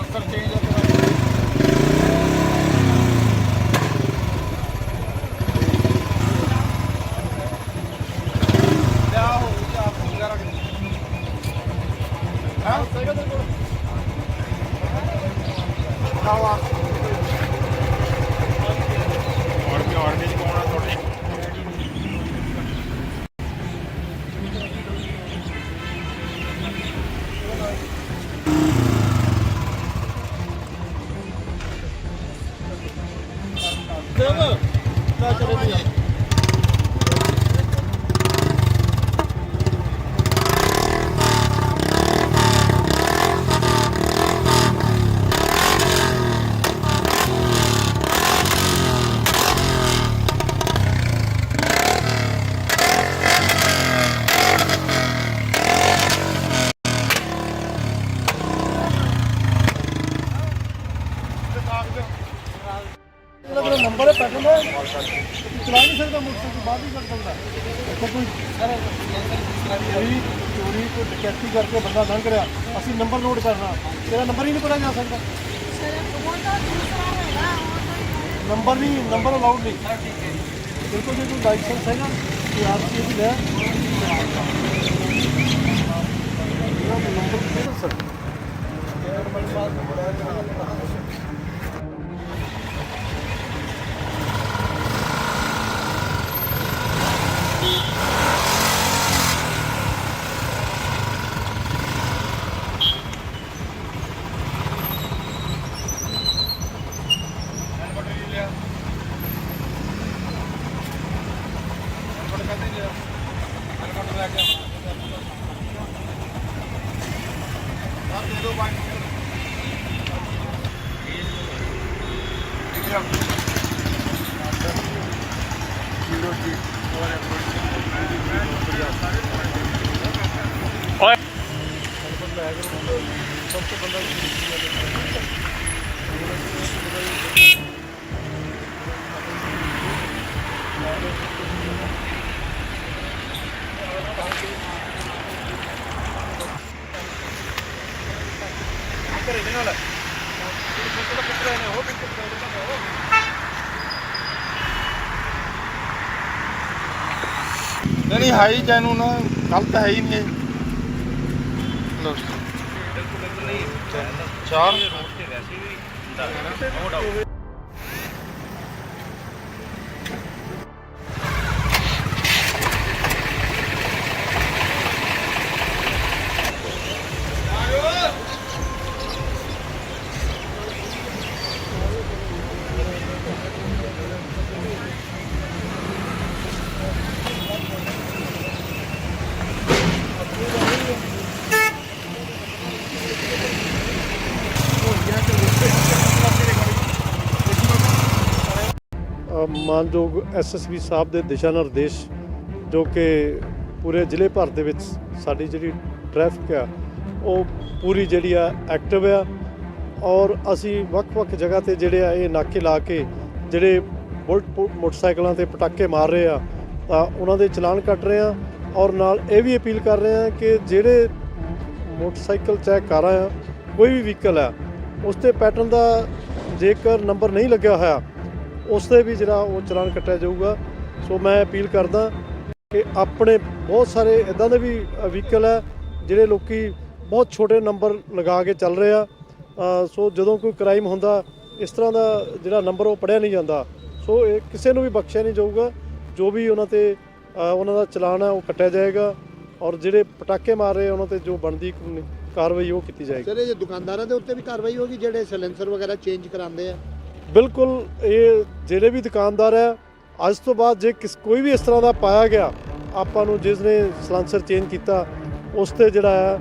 Silencer change ਆ ਤੇਰਾ ਲਿਆ ਹੋ ਜਾ ਵਗੈਰਾ ਹਾਂ ਸਹੀ ਗੱਲ ਕੋਲ ਆਵਾ ਔਰ ਕੀ ਔਰ ਕੀ ਕੋਣਾ ਥੋੜੀ ਦੇਵ ਲੈ ਚਲੇ ਵੀ ਇਹਦਾ ਜਿਹੜਾ ਨੰਬਰ ਹੈ ਪੈਟਰਨ ਦਾ ਚਲਾ ਨਹੀਂ ਸਕਦਾ ਮੋਟਰਸਾਈਕਲ ਬਾਹਰ ਨਹੀਂ ਕੱਢ ਸਕਦਾ ਇੱਥੇ ਕੋਈ ਚੋਰੀ ਚੋਰੀ ਡਕੈਤੀ ਕਰਕੇ ਬੰਦਾ ਲੰਘ ਰਿਹਾ। ਅਸੀਂ ਨੰਬਰ ਨੋਟ ਕਰਨਾ। ਤੇਰਾ ਨੰਬਰ ਹੀ ਨਹੀਂ ਪਤਾ ਜਾ ਸਕਦਾ। ਨੰਬਰ ਨਹੀਂ ਨੰਬਰ ਅਲਾਉਡ ਨਹੀਂ। ਬਿਲਕੁਲ ਜੇ ਕੋਈ ਲਾਇਸੈਂਸ ਹੈਗਾ ਤੇ ਆਰਸੀ ਵੀ ਲੈ। ਨੰਬਰ ਕਿਹੜਾ ਸਰ? ਨਹੀਂ ਨਹੀਂ ਹਾਈ ਜੈਨੂੰ ਨਾ ਕੱਲ ਤਾਂ ਹੈ ਹੀ ਨਹੀਂ। ਇਹ ਚਾਰ। ਅ, ਮਾਨਯੋਗ ਐਸਐਸਬੀ ਸਾਹਿਬ ਦੇ ਦਿਸ਼ਾ ਨਿਰਦੇਸ਼ ਜੋ ਕਿ ਪੂਰੇ ਜ਼ਿਲ੍ਹੇ ਭਰ ਦੇ ਵਿੱਚ ਸਾਡੀ ਜਿਹੜੀ ਟ੍ਰੈਫਿਕ ਆ, ਉਹ ਪੂਰੀ ਜਿਹੜੀ ਆ ਐਕਟਿਵ ਆ ਔਰ ਅਸੀਂ ਵੱਖ-ਵੱਖ ਜਗ੍ਹਾ ਤੇ ਜਿਹੜੇ ਆ, ਇਹ ਨਾਕੇ ਲਾ ਕੇ ਜਿਹੜੇ ਬੁਲਟ ਮੋਟਰਸਾਈਕਲਾਂ ਤੇ ਪਟਾਕੇ ਮਾਰ ਰਹੇ ਆ, ਤਾਂ ਉਹਨਾਂ ਦੇ ਚਲਾਨ ਕੱਟ ਰਹੇ ਆ ਔਰ ਨਾਲ ਇਹ ਵੀ ਅਪੀਲ ਕਰ ਰਹੇ ਆ ਕਿ ਜਿਹੜੇ ਮੋਟਰਸਾਈਕਲ ਚਾਹੇ ਕਾਰਾਂ ਆ, ਕੋਈ ਵੀ ਵਹੀਕਲ ਆ, ਉਸ ਤੇ ਪੈਟਰਨ ਦਾ ਜੇਕਰ ਨੰਬਰ ਨਹੀਂ ਲੱਗਿਆ ਹੋਇਆ ਉਸ ਤੇ ਵੀ ਜਿਹੜਾ ਉਹ ਚਲਾਨ ਕੱਟਿਆ ਜਾਊਗਾ। ਸੋ ਮੈਂ ਅਪੀਲ ਕਰਦਾ ਕਿ ਆਪਣੇ ਬਹੁਤ ਸਾਰੇ ਇਦਾਂ ਦੇ ਵੀ ਵਹੀਕਲ ਹੈ ਜਿਹੜੇ ਲੋਕੀ ਬਹੁਤ ਛੋਟੇ ਨੰਬਰ ਲਗਾ ਕੇ ਚੱਲ ਰਹੇ ਆ। ਸੋ ਜਦੋਂ ਕੋਈ ਕ੍ਰਾਈਮ ਹੁੰਦਾ, ਇਸ ਤਰ੍ਹਾਂ ਦਾ ਜਿਹੜਾ ਨੰਬਰ ਉਹ ਪੜਿਆ ਨਹੀਂ ਜਾਂਦਾ। ਸੋ ਇਹ ਕਿਸੇ ਨੂੰ ਵੀ ਬਖਸ਼ਿਆ ਨਹੀਂ ਜਾਊਗਾ। ਜੋ ਵੀ ਉਹਨਾਂ ਤੇ ਉਹਨਾਂ ਦਾ ਚਲਾਨ ਹੈ ਉਹ ਕੱਟਿਆ ਜਾਏਗਾ ਔਰ ਜਿਹੜੇ ਪਟਾਕੇ ਮਾਰ ਰਹੇ ਉਹਨਾਂ ਤੇ ਜੋ ਬਣਦੀ ਕਾਰਵਾਈ ਉਹ ਕੀਤੀ ਜਾਏਗੀ। ਸਰ, ਇਹ ਦੁਕਾਨਦਾਰਾਂ ਦੇ ਉੱਤੇ ਵੀ ਕਾਰਵਾਈ ਹੋਗੀ ਜਿਹੜੇ ਸਿਲੈਂਸਰ ਵਗੈਰਾ ਚੇਂਜ ਕਰਾਉਂਦੇ ਆ? ਬਿਲਕੁਲ ਇਹ ਜਿਹੜੇ ਵੀ ਦੁਕਾਨਦਾਰ ਹੈ ਅੱਜ ਤੋਂ ਬਾਅਦ ਜੇ ਕਿਸ ਕੋਈ ਵੀ ਇਸ ਤਰ੍ਹਾਂ ਦਾ ਪਾਇਆ ਗਿਆ ਆਪਾਂ ਨੂੰ ਜਿਸ ਨੇ ਸਲਾਂਸਰ ਚੇਂਜ ਕੀਤਾ ਉਸ ਤੇ ਜਿਹੜਾ ਹੈ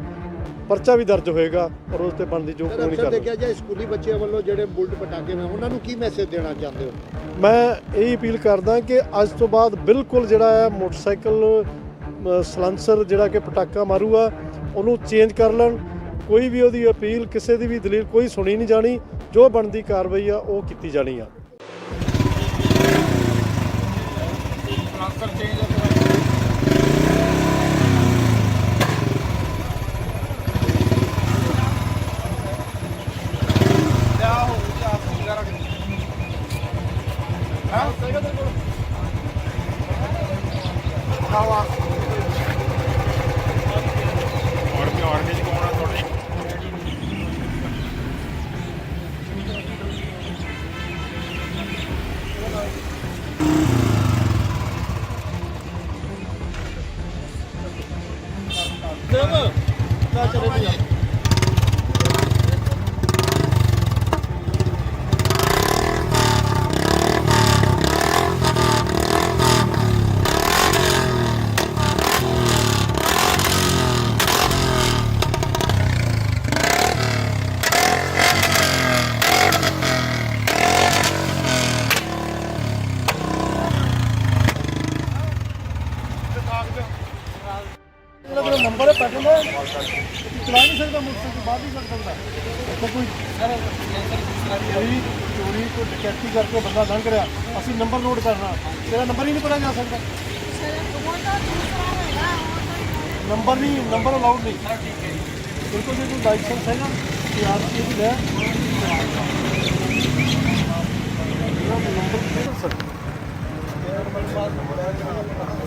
ਪਰਚਾ ਵੀ ਦਰਜ ਹੋਏਗਾ ਔਰ ਉਸ ਤੇ ਬਣਦੀ ਜੋ ਕਾਨੂੰਨੀ ਕਾਰਵਾਈ। ਦੇਖਿਆ ਜਾਏ ਸਕੂਲੀ ਬੱਚਿਆਂ ਵੱਲੋਂ ਜਿਹੜੇ ਬੁਲਟ ਪਟਾਕੇ ਨੇ ਉਹਨਾਂ ਨੂੰ ਕੀ ਮੈਸੇਜ ਦੇਣਾ ਚਾਹੁੰਦੇ ਹੋ? ਮੈਂ ਇਹ ਅਪੀਲ ਕਰਦਾ ਕਿ ਅੱਜ ਤੋਂ ਬਾਅਦ ਬਿਲਕੁਲ ਜਿਹੜਾ ਹੈ ਮੋਟਰਸਾਈਕਲ ਸਲਾਂਸਰ ਜਿਹੜਾ ਕਿ ਪਟਾਕਾ ਮਾਰੂਗਾ ਉਹਨੂੰ ਚੇਂਜ ਕਰ ਲੈਣ ਕੋਈ ਵੀ ਉਹਦੀ ਅਪੀਲ, ਕਿਸੇ ਦੀ ਵੀ ਦਲੀਲ, ਕੋਈ ਸੁਣੀ ਨਹੀਂ ਜਾਣੀ, ਜੋ ਬਣਦੀ ਕਾਰਵਾਈ ਆ, ਉਹ ਕੀਤੀ ਜਾਣੀ ਆ। ਹਾਂ ਸਹੀ ਗੱਲ ਕੋਲ ਆਵਾ ਸਲਾਂਸਰ ਚੇਂਜ ਆ ਤੇਰਾ ਇੱਥੇ ਕੋਈ ਕੋਈ ਚੋਰੀ ਕੋਈ ਡਕੈਤੀ ਕਰਕੇ ਬੰਦਾ ਲੰਘ ਰਿਹਾ ਅਸੀਂ ਨੰਬਰ ਨੋਟ ਕਰਨਾ ਤੇਰਾ ਨੰਬਰ ਹੀ ਨਹੀਂ ਪੜਿਆ ਜਾ ਸਕਦਾ। ਨੰਬਰ ਨਹੀਂ ਨੰਬਰ ਅਲਾਉਡ ਨਹੀਂ। ਬਿਲਕੁਲ ਜੇ ਕੋਈ ਲਾਇਸੈਂਸ ਹੈਗਾ ਤੇ ਆਪ ਇਹ ਵੀ ਲੈ ਨੰਬਰ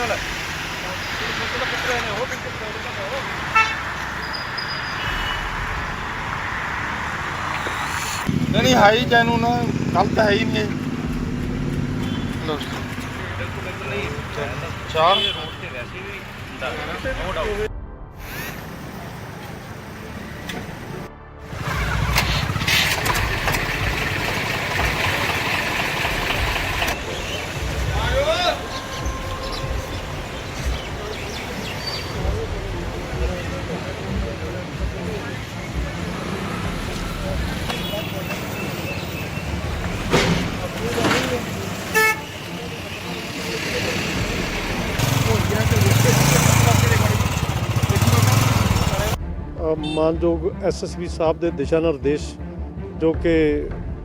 ਦੇ ਸਕਦਾ ਨਹੀਂ ਨਹੀਂ ਹਾਈ ਜੈਨੂਨ ਕੱਲ ਤਾਂ ਹੈ ਹੀ ਨਹੀਂ ਇਹ। ਲਓ ਜੀ। ਚਾਰ ਅ, ਮਾਨਯੋਗ ਐਸਐਸਬੀ ਸਾਹਿਬ ਦੇ ਦਿਸ਼ਾ ਨਿਰਦੇਸ਼ ਜੋ ਕਿ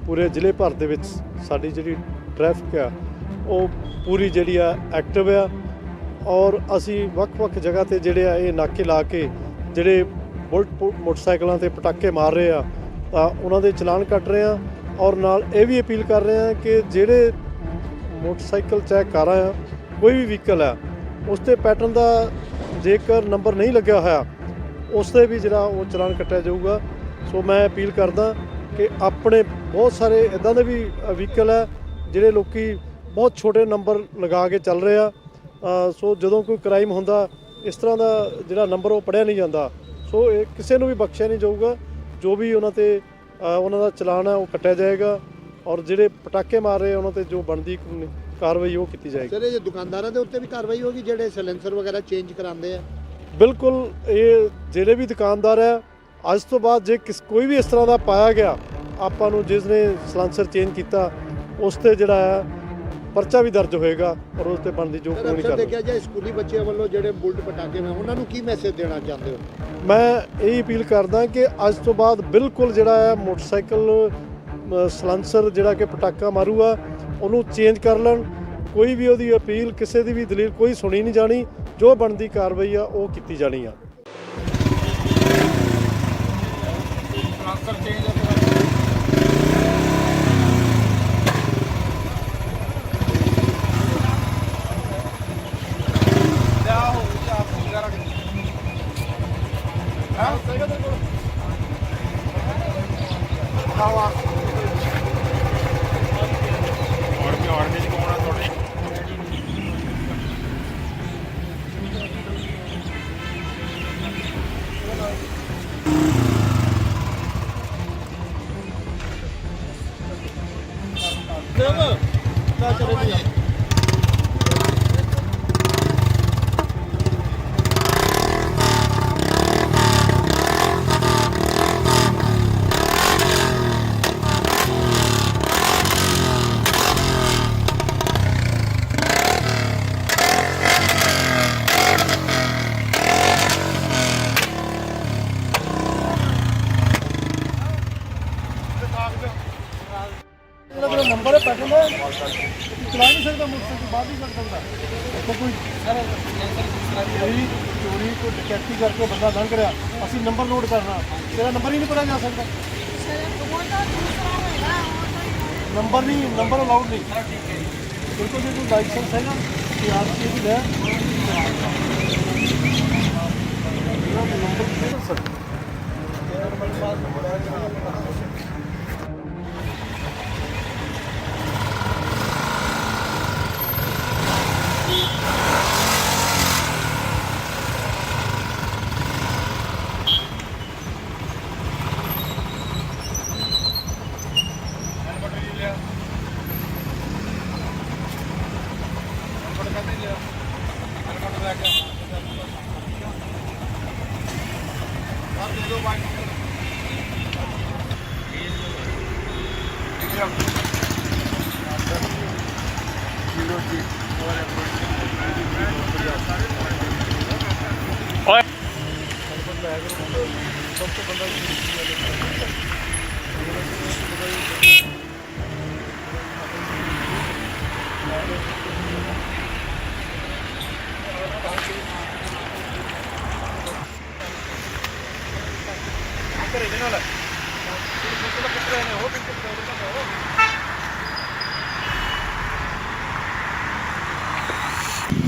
ਪੂਰੇ ਜ਼ਿਲ੍ਹੇ ਭਰ ਦੇ ਵਿੱਚ ਸਾਡੀ ਜਿਹੜੀ ਟ੍ਰੈਫਿਕ ਆ, ਉਹ ਪੂਰੀ ਜਿਹੜੀ ਆ ਐਕਟਿਵ ਆ ਔਰ ਅਸੀਂ ਵੱਖ-ਵੱਖ ਜਗ੍ਹਾ ਤੇ ਜਿਹੜੇ ਆ ਇਹ ਨਾਕੇ ਲਾ ਕੇ ਜਿਹੜੇ ਬੁਲਟ ਮੋਟਰਸਾਈਕਲਾਂ ਤੇ ਪਟਾਕੇ ਮਾਰ ਰਹੇ ਆ, ਤਾਂ ਉਹਨਾਂ ਦੇ ਚਲਾਨ ਕੱਟ ਰਹੇ ਆ ਔਰ ਨਾਲ ਇਹ ਵੀ ਅਪੀਲ ਕਰ ਰਹੇ ਆ ਕਿ ਜਿਹੜੇ ਮੋਟਰਸਾਈਕਲ ਚਾਹੇ ਕਾਰਾਂ ਆ, ਕੋਈ ਵੀ ਵਹੀਕਲ ਆ, ਉਸ ਤੇ ਪੈਟਰਨ ਦਾ ਜੇਕਰ ਨੰਬਰ ਨਹੀਂ ਲੱਗਿਆ ਹੋਇਆ ਉਸ ਤੇ ਵੀ ਜਿਹੜਾ ਉਹ ਚਲਾਨ ਕੱਟਿਆ ਜਾਊਗਾ। ਸੋ ਮੈਂ ਅਪੀਲ ਕਰਦਾ ਕਿ ਆਪਣੇ ਬਹੁਤ ਸਾਰੇ ਇਦਾਂ ਦੇ ਵੀ ਵਹੀਕਲ ਹੈ ਜਿਹੜੇ ਲੋਕੀ ਬਹੁਤ ਛੋਟੇ ਨੰਬਰ ਲਗਾ ਕੇ ਚੱਲ ਰਹੇ ਆ। ਸੋ ਜਦੋਂ ਕੋਈ ਕ੍ਰਾਈਮ ਹੁੰਦਾ, ਇਸ ਤਰ੍ਹਾਂ ਦਾ ਜਿਹੜਾ ਨੰਬਰ ਉਹ ਪੜਿਆ ਨਹੀਂ ਜਾਂਦਾ। ਸੋ ਇਹ ਕਿਸੇ ਨੂੰ ਵੀ ਬਖਸ਼ਿਆ ਨਹੀਂ ਜਾਊਗਾ। ਜੋ ਵੀ ਉਹਨਾਂ ਤੇ ਉਹਨਾਂ ਦਾ ਚਲਾਨ ਹੈ ਉਹ ਕੱਟਿਆ ਜਾਏਗਾ ਔਰ ਜਿਹੜੇ ਪਟਾਕੇ ਮਾਰ ਰਹੇ ਉਹਨਾਂ ਤੇ ਜੋ ਬਣਦੀ ਕਾਰਵਾਈ ਉਹ ਕੀਤੀ ਜਾਏਗੀ। ਸਰ, ਇਹ ਦੁਕਾਨਦਾਰਾਂ ਦੇ ਉੱਤੇ ਵੀ ਕਾਰਵਾਈ ਹੋਗੀ ਜਿਹੜੇ ਸਿਲੈਂਸਰ ਵਗੈਰਾ ਚੇਂਜ ਕਰਾਉਂਦੇ ਆ? ਬਿਲਕੁਲ ਇਹ ਜਿਹੜੇ ਵੀ ਦੁਕਾਨਦਾਰ ਹੈ ਅੱਜ ਤੋਂ ਬਾਅਦ ਜੇ ਕਿਸ ਕੋਈ ਵੀ ਇਸ ਤਰ੍ਹਾਂ ਦਾ ਪਾਇਆ ਗਿਆ ਆਪਾਂ ਨੂੰ ਜਿਸ ਨੇ ਸਲਾਂਸਰ ਚੇਂਜ ਕੀਤਾ ਉਸ ਤੇ ਜਿਹੜਾ ਹੈ ਪਰਚਾ ਵੀ ਦਰਜ ਹੋਏਗਾ ਔਰ ਉਸ ਤੇ ਬਣਦੀ ਜੋ ਕਾਨੂੰਨੀ ਕਾਰਵਾਈ। ਦੇਖਿਆ ਜਾਏ ਸਕੂਲੀ ਬੱਚਿਆਂ ਵੱਲੋਂ ਜਿਹੜੇ ਬੁਲਟ ਪਟਾਕੇ ਮੈਂ ਉਹਨਾਂ ਨੂੰ ਕੀ ਮੈਸੇਜ ਦੇਣਾ ਚਾਹੁੰਦੇ ਹੋ? ਮੈਂ ਇਹ ਅਪੀਲ ਕਰਦਾ ਕਿ ਅੱਜ ਤੋਂ ਬਾਅਦ ਬਿਲਕੁਲ ਜਿਹੜਾ ਹੈ ਮੋਟਰਸਾਈਕਲ ਸਲਾਂਸਰ ਜਿਹੜਾ ਕਿ ਪਟਾਕਾ ਮਾਰੂਗਾ ਉਹਨੂੰ ਚੇਂਜ ਕਰ ਲੈਣ। ਕੋਈ ਵੀ ਉਹਦੀ ਅਪੀਲ ਕਿਸੇ ਦੀ ਵੀ ਦਲੀਲ ਕੋਈ ਸੁਣੀ ਨਹੀਂ ਜਾਣੀ ਜੋ ਬਣਦੀ ਕਾਰਵਾਈ ਆ ਉਹ ਕੀਤੀ ਜਾਣੀ ਆ। ਦੇਵ ਨਾ ਚਲੇ ਭਈਆ ਜਿਹੜਾ ਮੇਰਾ ਨੰਬਰ ਹੈ ਪੈਟਰਨ ਦਾ ਚਲਾ ਨਹੀਂ ਸਕਦਾ ਮੋਟਰਸਾਈਕਲ ਬਾਹਰ ਨਹੀਂ ਕੱਢ ਸਕਦਾ ਇੱਥੇ ਕੋਈ ਕੋਈ ਚੋਰੀ ਕੋਈ ਡਕੈਤੀ ਕਰਕੇ ਬੰਦਾ ਲੰਘ ਰਿਹਾ ਅਸੀਂ ਨੰਬਰ ਨੋਟ ਕਰਨਾ ਤੇਰਾ ਨੰਬਰ ਹੀ ਨਹੀਂ ਪੜਿਆ ਜਾ ਸਕਦਾ। ਨੰਬਰ ਨਹੀਂ, ਨੰਬਰ ਅਲਾਉਡ ਨਹੀਂ। ਬਿਲਕੁਲ ਜੇ ਕੋਈ ਲਾਇਸੈਂਸ ਹੈਗਾ, ਤੇ ਆਰਸੀ ਵੀ ਲੈ। ਨੰਬਰ ਸਰ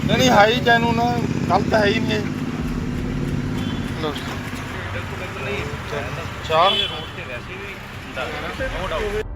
ਨਹੀਂ ਨਹੀਂ ਹਾਈ ਚੈਨੂ ਨਾ ਕੱਲ ਹੈ ਹੀ ਨਹੀਂ ਲਓ ਚਾਰ ਅ,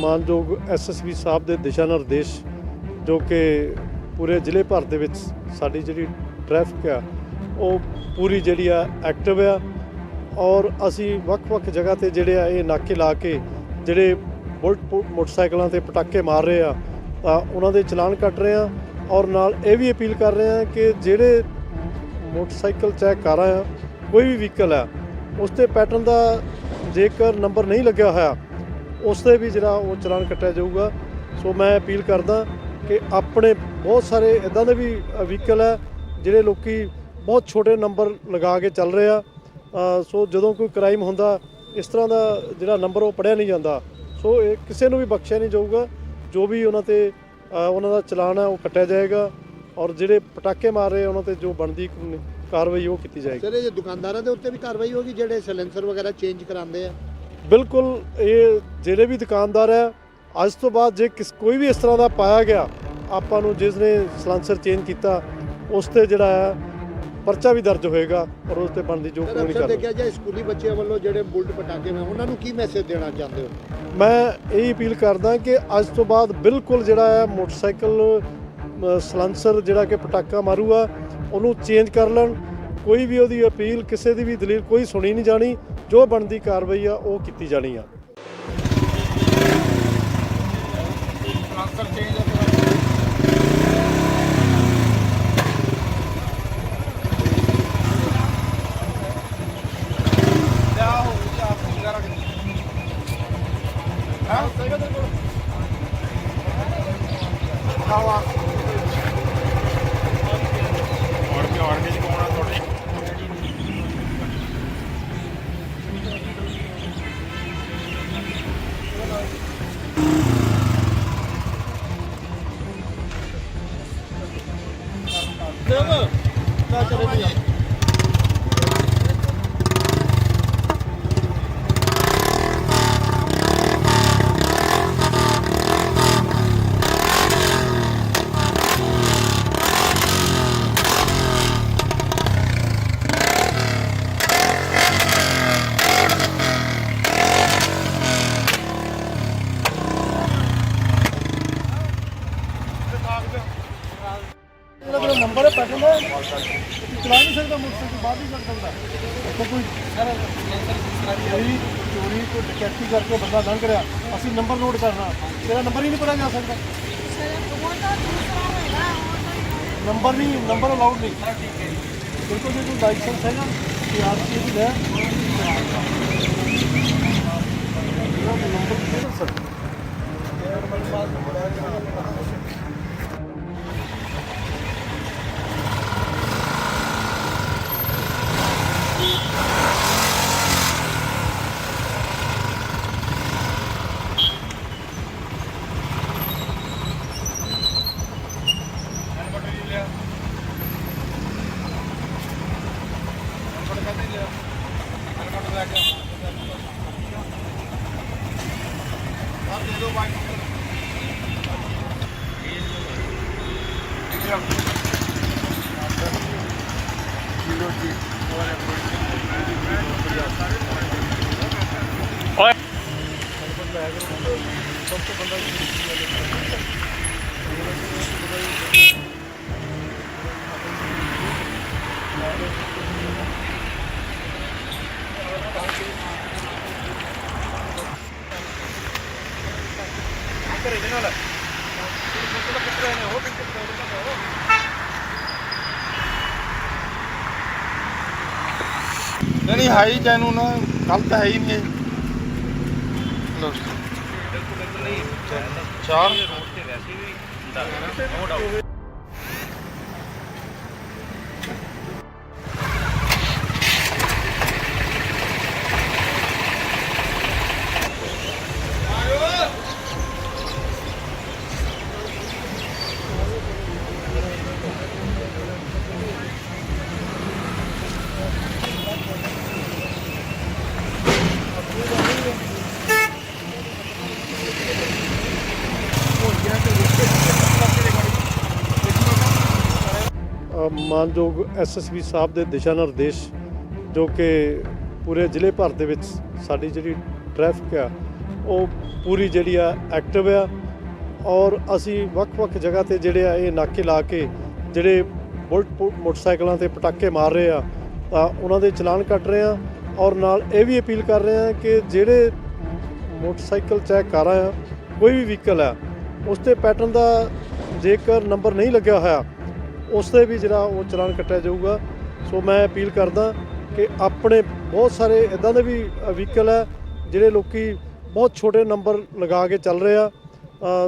ਮਾਨਯੋਗ ਐਸਐਸਪੀ ਸਾਹਿਬ ਦੇ ਦਿਸ਼ਾ ਨਿਰਦੇਸ਼ ਜੋ ਕਿ ਪੂਰੇ ਜ਼ਿਲ੍ਹੇ ਭਰ ਦੇ ਵਿੱਚ ਸਾਡੀ ਜਿਹੜੀ ਟ੍ਰੈਫਿਕ ਆ, ਉਹ ਪੂਰੀ ਜਿਹੜੀ ਆ ਐਕਟਿਵ ਆ। ਔਰ ਅਸੀਂ ਵੱਖ-ਵੱਖ ਜਗ੍ਹਾ ਤੇ ਜਿਹੜੇ ਆ, ਇਹ ਨਾਕੇ ਲਾ ਕੇ ਜਿਹੜੇ ਬੁਲਟ ਮੋਟਰਸਾਈਕਲਾਂ ਤੇ ਪਟਾਕੇ ਮਾਰ ਰਹੇ ਆ, ਤਾਂ ਉਹਨਾਂ ਦੇ ਚਲਾਨ ਕੱਟ ਰਹੇ ਆ। ਔਰ ਨਾਲ ਇਹ ਵੀ ਅਪੀਲ ਕਰ ਰਹੇ ਆ ਕਿ ਜਿਹੜੇ ਮੋਟਰਸਾਈਕਲ ਚਾਹੇ ਕਾਰਾਂ ਆ, ਕੋਈ ਵੀ ਵਹੀਕਲ ਆ, ਉਸ ਤੇ ਪੈਟਰਨ ਦਾ ਜੇਕਰ ਨੰਬਰ ਨਹੀਂ ਲੱਗਿਆ ਹੋਇਆ ਉਸ ਤੇ ਵੀ ਜਿਹੜਾ ਉਹ ਚਲਾਨ ਕੱਟਿਆ ਜਾਊਗਾ। ਸੋ ਮੈਂ ਅਪੀਲ ਕਰਦਾ ਕਿ ਆਪਣੇ ਬਹੁਤ ਸਾਰੇ ਇਦਾਂ ਦੇ ਵੀ ਵਹੀਕਲ ਹੈ, ਜਿਹੜੇ ਲੋਕੀ ਬਹੁਤ ਛੋਟੇ ਨੰਬਰ ਲਗਾ ਕੇ ਚੱਲ ਰਹੇ ਆ। ਸੋ ਜਦੋਂ ਕੋਈ ਕ੍ਰਾਈਮ ਹੁੰਦਾ, ਇਸ ਤਰ੍ਹਾਂ ਦਾ ਜਿਹੜਾ ਨੰਬਰ ਉਹ ਪੜਿਆ ਨਹੀਂ ਜਾਂਦਾ। ਸੋ ਇਹ ਕਿਸੇ ਨੂੰ ਵੀ ਬਖਸ਼ਿਆ ਨਹੀਂ ਜਾਊਗਾ। ਜੋ ਵੀ ਉਹਨਾਂ ਤੇ ਉਹਨਾਂ ਦਾ ਚਲਾਨ ਹੈ, ਉਹ ਕੱਟਿਆ ਜਾਏਗਾ ਔਰ ਜਿਹੜੇ ਪਟਾਕੇ ਮਾਰ ਰਹੇ ਉਹਨਾਂ ਤੇ ਜੋ ਬਣਦੀ ਕਾਰਵਾਈ ਉਹ ਕੀਤੀ ਜਾਏਗੀ। ਸਰ, ਇਹ ਦੁਕਾਨਦਾਰਾਂ ਦੇ ਉੱਤੇ ਵੀ ਕਾਰਵਾਈ ਹੋਗੀ ਜਿਹੜੇ ਸਿਲੈਂਸਰ ਵਗੈਰਾ ਚੇਂਜ ਕਰਾਉਂਦੇ ਆ? ਬਿਲਕੁਲ ਇਹ ਜਿਹੜੇ ਵੀ ਦੁਕਾਨਦਾਰ ਹੈ ਅੱਜ ਤੋਂ ਬਾਅਦ ਜੇ ਕਿਸ ਕੋਈ ਵੀ ਇਸ ਤਰ੍ਹਾਂ ਦਾ ਪਾਇਆ ਗਿਆ ਆਪਾਂ ਨੂੰ ਜਿਸ ਨੇ ਸਲਾਂਸਰ ਚੇਂਜ ਕੀਤਾ ਉਸ ਤੇ ਜਿਹੜਾ ਹੈ ਪਰਚਾ ਵੀ ਦਰਜ ਹੋਏਗਾ ਔਰ ਉਸ ਤੇ ਬਣਦੀ ਜੋ ਕਾਨੂੰਨੀ ਅਕਸਰ ਕਾਰਵਾਈ। ਦੇਖਿਆ ਜਾਏ ਸਕੂਲੀ ਬੱਚਿਆਂ ਵੱਲੋਂ ਜਿਹੜੇ ਬੁਲਟ ਪਟਾਕੇ ਨੇ ਉਹਨਾਂ ਨੂੰ ਕੀ ਮੈਸੇਜ ਦੇਣਾ ਚਾਹੁੰਦੇ ਹੋ? ਮੈਂ ਇਹ ਅਪੀਲ ਕਰਦਾ ਕਿ ਅੱਜ ਤੋਂ ਬਾਅਦ ਬਿਲਕੁਲ ਜਿਹੜਾ ਹੈ ਮੋਟਰਸਾਈਕਲ ਅ, ਸਲਾਂਸਰ ਜਿਹੜਾ ਕਿ ਪਟਾਕਾ ਮਾਰੂਗਾ ਉਹਨੂੰ ਚੇਂਜ ਕਰ ਲੈਣ। ਕੋਈ ਵੀ ਉਹਦੀ ਅਪੀਲ, ਕਿਸੇ ਦੀ ਵੀ ਦਲੀਲ ਕੋਈ ਸੁਣੀ ਨਹੀਂ ਜਾਣੀ, ਜੋ ਬਣਦੀ ਕਾਰਵਾਈ ਆ, ਉਹ ਕੀਤੀ ਜਾਣੀ ਆ। ਟ੍ਰਾਂਸਫਰ ਚੇਂਜ ਬੰਦਾ ਲੰਘ ਰਿਹਾ, ਅਸੀਂ ਨੰਬਰ ਨੋਟ ਕਰਨਾ। ਤੇਰਾ ਨੰਬਰ ਹੀ ਨਹੀਂ ਪਤਾ ਜਾ ਸਕਦਾ। ਨੰਬਰ ਨਹੀਂ ਨੰਬਰ ਅਲਾਉਡ ਨਹੀਂ। ਬਿਲਕੁਲ ਜੇ, ਤੂੰ ਲਾਇਸੈਂਸ ਹੈ ਨਾ ਤੇ ਆਰਸੀ ਵੀ ਲੈ। ਨਹੀਂ ਨਹੀਂ ਹੈ ਹੀ ਜੈਨੂਨ ਗਲਤ ਹੈ ਹੀ ਨਹੀਂ ਇਹ। ਲਓ ਜੀ। ਚਾਰ ਅ, ਮਾਨਯੋਗ ਐਸਐਸਪੀ ਸਾਹਿਬ ਦੇ ਦਿਸ਼ਾ ਨਿਰਦੇਸ਼ ਜੋ ਕਿ ਪੂਰੇ ਜ਼ਿਲ੍ਹੇ ਭਰ ਦੇ ਵਿੱਚ ਸਾਡੀ ਜਿਹੜੀ ਟ੍ਰੈਫਿਕ ਆ, ਉਹ ਪੂਰੀ ਜਿਹੜੀ ਆ ਐਕਟਿਵ ਆ ਔਰ ਅਸੀਂ ਵੱਖ-ਵੱਖ ਜਗ੍ਹਾ ਤੇ ਜਿਹੜੇ ਆ ਇਹ ਨਾਕੇ ਲਾ ਕੇ ਜਿਹੜੇ ਬੁਲਟ ਮੋਟਰਸਾਈਕਲਾਂ ਤੇ ਪਟਾਕੇ ਮਾਰ ਰਹੇ ਆ, ਤਾਂ ਉਹਨਾਂ ਦੇ ਚਲਾਨ ਕੱਟ ਰਹੇ ਆ ਔਰ ਨਾਲ ਇਹ ਵੀ ਅਪੀਲ ਕਰ ਰਹੇ ਆ ਕਿ ਜਿਹੜੇ ਮੋਟਰਸਾਈਕਲ ਚਾਹੇ ਕਾਰਾਂ ਆ, ਕੋਈ ਵੀ ਵਹੀਕਲ ਆ, ਉਸ ਤੇ ਪੈਟਰਨ ਦਾ ਜੇਕਰ ਨੰਬਰ ਨਹੀਂ ਲੱਗਿਆ ਹੋਇਆ ਉਸ ਤੇ ਵੀ ਜਿਹੜਾ ਉਹ ਚਲਾਨ ਕੱਟਿਆ ਜਾਊਗਾ। ਸੋ ਮੈਂ ਅਪੀਲ ਕਰਦਾ ਕਿ ਆਪਣੇ ਬਹੁਤ ਸਾਰੇ ਇਦਾਂ ਦੇ ਵੀ ਵਹੀਕਲ ਹੈ ਜਿਹੜੇ ਲੋਕੀ ਬਹੁਤ ਛੋਟੇ ਨੰਬਰ ਲਗਾ ਕੇ ਚੱਲ ਰਹੇ ਆ।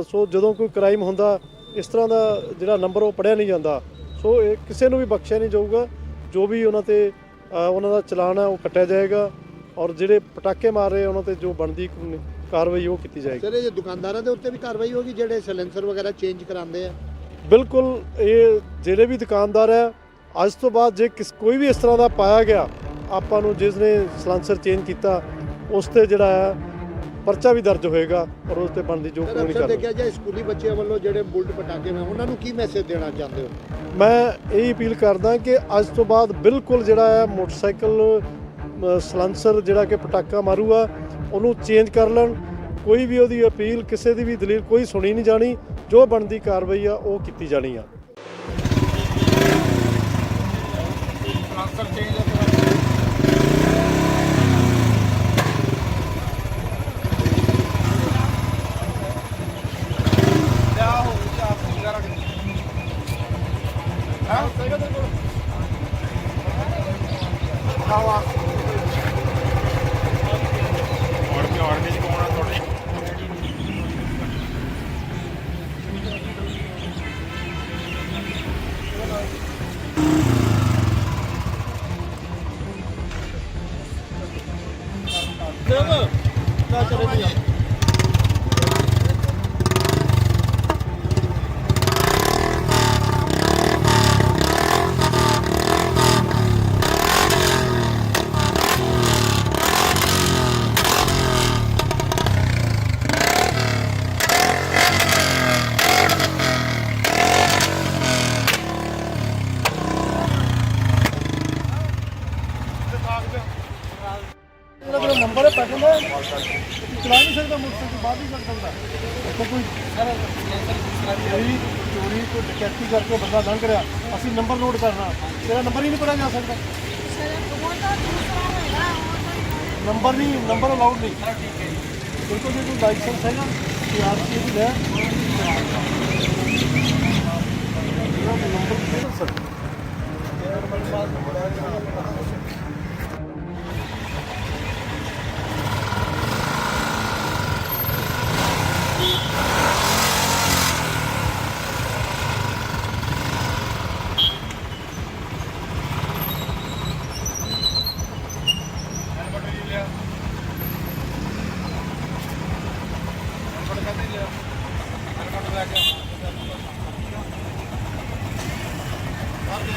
ਸੋ ਜਦੋਂ ਕੋਈ ਕ੍ਰਾਈਮ ਹੁੰਦਾ, ਇਸ ਤਰ੍ਹਾਂ ਦਾ ਜਿਹੜਾ ਨੰਬਰ ਉਹ ਪੜਿਆ ਨਹੀਂ ਜਾਂਦਾ। ਸੋ ਇਹ ਕਿਸੇ ਨੂੰ ਵੀ ਬਖਸ਼ਿਆ ਨਹੀਂ ਜਾਊਗਾ। ਜੋ ਵੀ ਉਹਨਾਂ ਤੇ ਉਹਨਾਂ ਦਾ ਚਲਾਨ ਹੈ ਉਹ ਕੱਟਿਆ ਜਾਏਗਾ ਔਰ ਜਿਹੜੇ ਪਟਾਕੇ ਮਾਰ ਰਹੇ ਉਹਨਾਂ ਤੇ ਜੋ ਬਣਦੀ ਕਾਰਵਾਈ ਉਹ ਕੀਤੀ ਜਾਏਗੀ। ਸਰ, ਇਹ ਦੁਕਾਨਦਾਰਾਂ ਦੇ ਉੱਤੇ ਵੀ ਕਾਰਵਾਈ ਹੋਗੀ ਜਿਹੜੇ ਸਿਲੈਂਸਰ ਵਗੈਰਾ ਚੇਂਜ ਕਰਾਉਂਦੇ ਆ? ਬਿਲਕੁਲ ਇਹ ਜਿਹੜੇ ਵੀ ਦੁਕਾਨਦਾਰ ਹੈ ਅੱਜ ਤੋਂ ਬਾਅਦ ਜੇ ਕਿਸ ਕੋਈ ਵੀ ਇਸ ਤਰ੍ਹਾਂ ਦਾ ਪਾਇਆ ਗਿਆ ਆਪਾਂ ਨੂੰ ਜਿਸ ਨੇ ਸਲਾਂਸਰ ਚੇਂਜ ਕੀਤਾ ਉਸ ਤੇ ਜਿਹੜਾ ਹੈ ਪਰਚਾ ਵੀ ਦਰਜ ਹੋਏਗਾ ਔਰ ਉਸ ਤੇ ਬਣਦੀ ਜੋ ਕਾਨੂੰਨੀ ਕਾਰਵਾਈ। ਦੇਖਿਆ ਜਾਏ ਸਕੂਲੀ ਬੱਚਿਆਂ ਵੱਲੋਂ ਜਿਹੜੇ ਬੁਲਟ ਪਟਾਕੇ ਮੈਂ ਉਹਨਾਂ ਨੂੰ ਕੀ ਮੈਸੇਜ ਦੇਣਾ ਚਾਹੁੰਦੇ ਹੋ? ਮੈਂ ਇਹ ਅਪੀਲ ਕਰਦਾ ਕਿ ਅੱਜ ਤੋਂ ਬਾਅਦ ਬਿਲਕੁਲ ਜਿਹੜਾ ਹੈ ਮੋਟਰਸਾਈਕਲ ਸਲਾਂਸਰ ਜਿਹੜਾ ਕਿ ਪਟਾਕਾ ਮਾਰੂਗਾ ਉਹਨੂੰ ਚੇਂਜ ਕਰ ਲੈਣ ਕੋਈ ਵੀ ਉਹਦੀ ਅਪੀਲ, ਕਿਸੇ ਦੀ ਵੀ ਦਲੀਲ ਕੋਈ ਸੁਣੀ ਨਹੀਂ ਜਾਣੀ, ਜੋ ਬਣਦੀ ਕਾਰਵਾਈ ਆ, ਉਹ ਕੀਤੀ ਜਾਣੀ ਆ। ਜਿਹੜਾ ਚਲਾ ਨਹੀਂ ਸਕਦਾ ਮੋਟਰਸਾਈਕਲ ਬਾਹਰ ਨਹੀਂ ਕੱਢ ਸਕਦਾ। ਇੱਥੇ ਕੋਈ ਕੋਈ ਚੋਰੀ ਕੋਈ ਡਕੈਤੀ ਕਰਕੇ ਬੰਦਾ ਲੰਘ ਰਿਹਾ ਅਸੀਂ ਨੰਬਰ ਨੋਟ ਕਰਨਾ ਤੇਰਾ ਨੰਬਰ ਹੀ ਨਹੀਂ ਪੜਿਆ ਜਾ ਸਕਦਾ। ਨੰਬਰ ਨਹੀਂ ਨੰਬਰ ਅਲਾਉਡ ਨਹੀਂ। ਬਿਲਕੁਲ ਜੇ ਕੋਈ ਲਾਇਸੈਂਸ ਹੈਗਾ ਤੇ ਆਰਸੀ ਵੀ ਲੈ। ਨੰਬਰ ਨਹੀਂ ਦੱਸ ਸਕਦਾ ਜ਼ੀਰੋ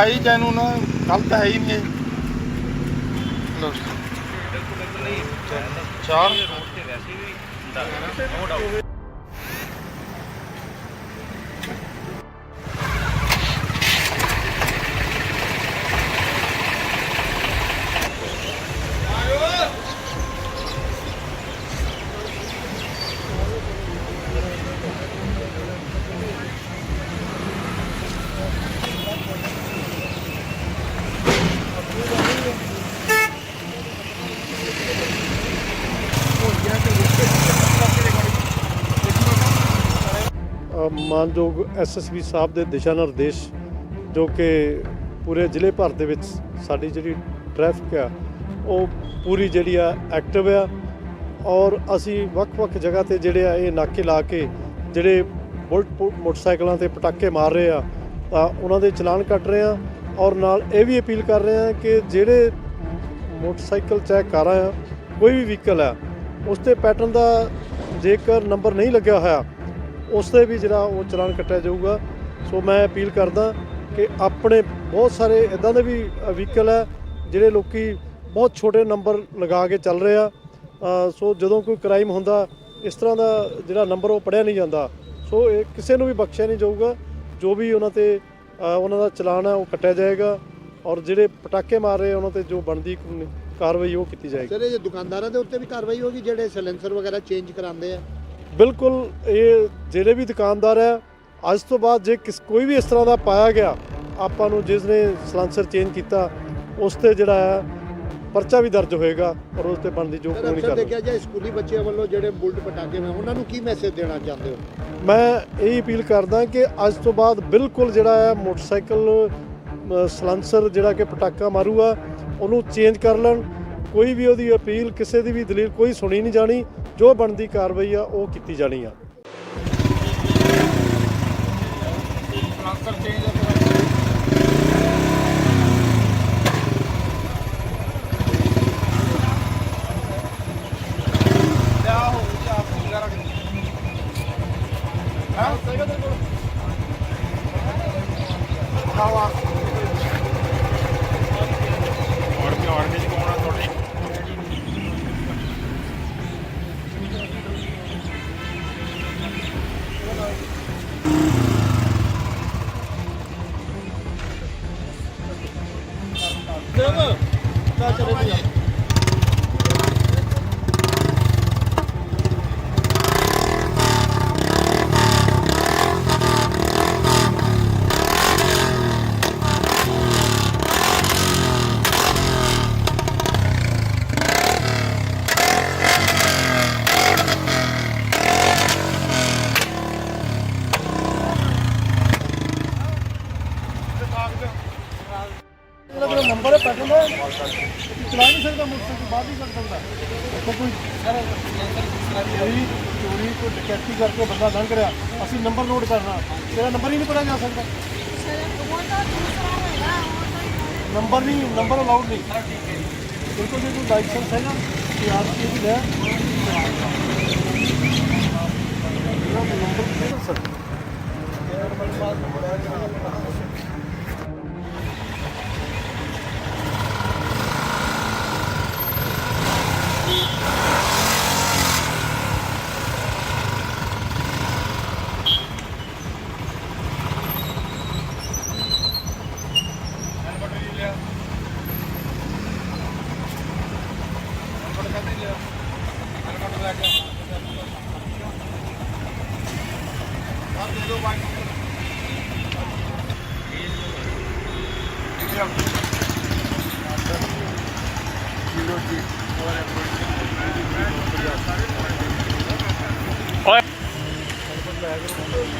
ਨਹੀਂ ਹਾਈ ਜੈਨੂਨ ਗਲਤ ਹੈ ਹੀ ਨਹੀਂ ਇਹ ਲਓ ਜੀ। ਚਾਰ ਮਾਨਯੋਗ ਐਸਐਸਬੀ ਸਾਹਿਬ ਦੇ ਦਿਸ਼ਾ ਨਿਰਦੇਸ਼ ਜੋ ਕਿ ਪੂਰੇ ਜ਼ਿਲ੍ਹੇ ਭਰ ਦੇ ਵਿੱਚ ਸਾਡੀ ਜਿਹੜੀ ਟ੍ਰੈਫਿਕ ਆ, ਉਹ ਪੂਰੀ ਜਿਹੜੀ ਆ ਐਕਟਿਵ ਆ ਔਰ ਅਸੀਂ ਵੱਖ-ਵੱਖ ਜਗ੍ਹਾ ਤੇ ਜਿਹੜੇ ਆ ਇਹ ਨਾਕੇ ਲਾ ਕੇ ਜਿਹੜੇ ਬੁਲਟ ਮੋਟਰਸਾਈਕਲਾਂ ਤੇ ਪਟਾਕੇ ਮਾਰ ਰਹੇ ਆ, ਤਾਂ ਉਹਨਾਂ ਦੇ ਚਲਾਨ ਕੱਟ ਰਹੇ ਆ ਔਰ ਨਾਲ ਇਹ ਵੀ ਅਪੀਲ ਕਰ ਰਹੇ ਆ ਕਿ ਜਿਹੜੇ ਮੋਟਰਸਾਈਕਲ ਚਾਹੇ ਕਾਰਾਂ ਆ, ਕੋਈ ਵੀ ਵਹੀਕਲ ਆ, ਉਸ ਤੇ ਪੈਟਰਨ ਦਾ ਜੇਕਰ ਨੰਬਰ ਨਹੀਂ ਲੱਗਿਆ ਹੋਇਆ ਉਸ ਤੇ ਵੀ ਜਿਹੜਾ ਉਹ ਚਲਾਨ ਕੱਟਿਆ ਜਾਊਗਾ। ਸੋ ਮੈਂ ਅਪੀਲ ਕਰਦਾ ਕਿ ਆਪਣੇ ਬਹੁਤ ਸਾਰੇ ਇਦਾਂ ਦੇ ਵੀ ਵਹੀਕਲ ਹੈ ਜਿਹੜੇ ਲੋਕੀ ਬਹੁਤ ਛੋਟੇ ਨੰਬਰ ਲਗਾ ਕੇ ਚੱਲ ਰਹੇ ਆ। ਸੋ ਜਦੋਂ ਕੋਈ ਕ੍ਰਾਈਮ ਹੁੰਦਾ, ਇਸ ਤਰ੍ਹਾਂ ਦਾ ਜਿਹੜਾ ਨੰਬਰ ਉਹ ਪੜਿਆ ਨਹੀਂ ਜਾਂਦਾ। ਸੋ ਇਹ ਕਿਸੇ ਨੂੰ ਵੀ ਬਖਸ਼ਿਆ ਨਹੀਂ ਜਾਊਗਾ। ਜੋ ਵੀ ਉਹਨਾਂ ਤੇ ਉਹਨਾਂ ਦਾ ਚਲਾਨ ਹੈ ਉਹ ਕੱਟਿਆ ਜਾਏਗਾ ਔਰ ਜਿਹੜੇ ਪਟਾਕੇ ਮਾਰ ਰਹੇ ਉਹਨਾਂ ਤੇ ਜੋ ਬਣਦੀ ਕਾਰਵਾਈ ਉਹ ਕੀਤੀ ਜਾਏਗੀ। ਸਰ, ਇਹ ਦੁਕਾਨਦਾਰਾਂ ਦੇ ਉੱਤੇ ਵੀ ਕਾਰਵਾਈ ਹੋਗੀ ਜਿਹੜੇ ਸਿਲੈਂਸਰ ਵਗੈਰਾ ਚੇਂਜ ਕਰਾਉਂਦੇ ਆ? ਬਿਲਕੁਲ ਇਹ ਜਿਹੜੇ ਵੀ ਦੁਕਾਨਦਾਰ ਹੈ ਅੱਜ ਤੋਂ ਬਾਅਦ ਜੇ ਕਿਸ ਕੋਈ ਵੀ ਇਸ ਤਰ੍ਹਾਂ ਦਾ ਪਾਇਆ ਗਿਆ ਆਪਾਂ ਨੂੰ ਜਿਸ ਨੇ ਸਲਾਂਸਰ ਚੇਂਜ ਕੀਤਾ ਉਸ ਤੇ ਜਿਹੜਾ ਹੈ ਪਰਚਾ ਵੀ ਦਰਜ ਹੋਏਗਾ ਔਰ ਉਸ ਤੇ ਬਣਦੀ ਜੋ ਕਾਨੂੰਨੀ ਕਾਰਵਾਈ। ਦੇਖਿਆ ਜਾਏ ਸਕੂਲੀ ਬੱਚਿਆਂ ਵੱਲੋਂ ਜਿਹੜੇ ਬੁਲਟ ਪਟਾਕੇ ਮੈਂ ਉਹਨਾਂ ਨੂੰ ਕੀ ਮੈਸੇਜ ਦੇਣਾ ਚਾਹੁੰਦੇ ਹੋ? ਮੈਂ ਇਹ ਅਪੀਲ ਕਰਦਾ ਕਿ ਅੱਜ ਤੋਂ ਬਾਅਦ ਬਿਲਕੁਲ ਜਿਹੜਾ ਹੈ ਮੋਟਰਸਾਈਕਲ ਸਲਾਂਸਰ ਜਿਹੜਾ ਕਿ ਪਟਾਕਾ ਮਾਰੂਗਾ ਉਹਨੂੰ ਚੇਂਜ ਕਰ ਲੈਣ ਕੋਈ ਵੀ ਉਹਦੀ ਅਪੀਲ, ਕਿਸੇ ਦੀ ਵੀ ਦਲੀਲ ਕੋਈ ਸੁਣੀ ਨਹੀਂ ਜਾਣੀ, ਜੋ ਬਣਦੀ ਕਾਰਵਾਈ ਆ, ਉਹ ਕੀਤੀ ਜਾਣੀ ਆ। đúng không? Cho cho đến giờ. ਕਰਨਾ ਨੰਬਰ ਹੀ ਨਹੀਂ ਪਤਾ ਜਾ ਸਕਦਾ। ਨੰਬਰ ਨਹੀਂ, ਨੰਬਰ ਅਲਾਉਡ ਨਹੀਂ। ਬਿਲਕੁਲ ਜੇ, ਕੋਈ ਲਾਇਸੈਂਸ ਹੈ ਨਾ ਕਿ ਆਪ ਕੀ ਵੀ ਲੈ ਨੰਬਰ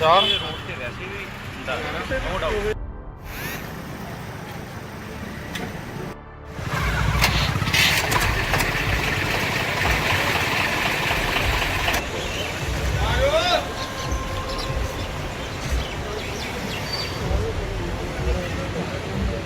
ਚਾਹ ਦੇ ਰੋਡ 'ਤੇ ਵੈਸੇ ਜੀ। ਚਾਰ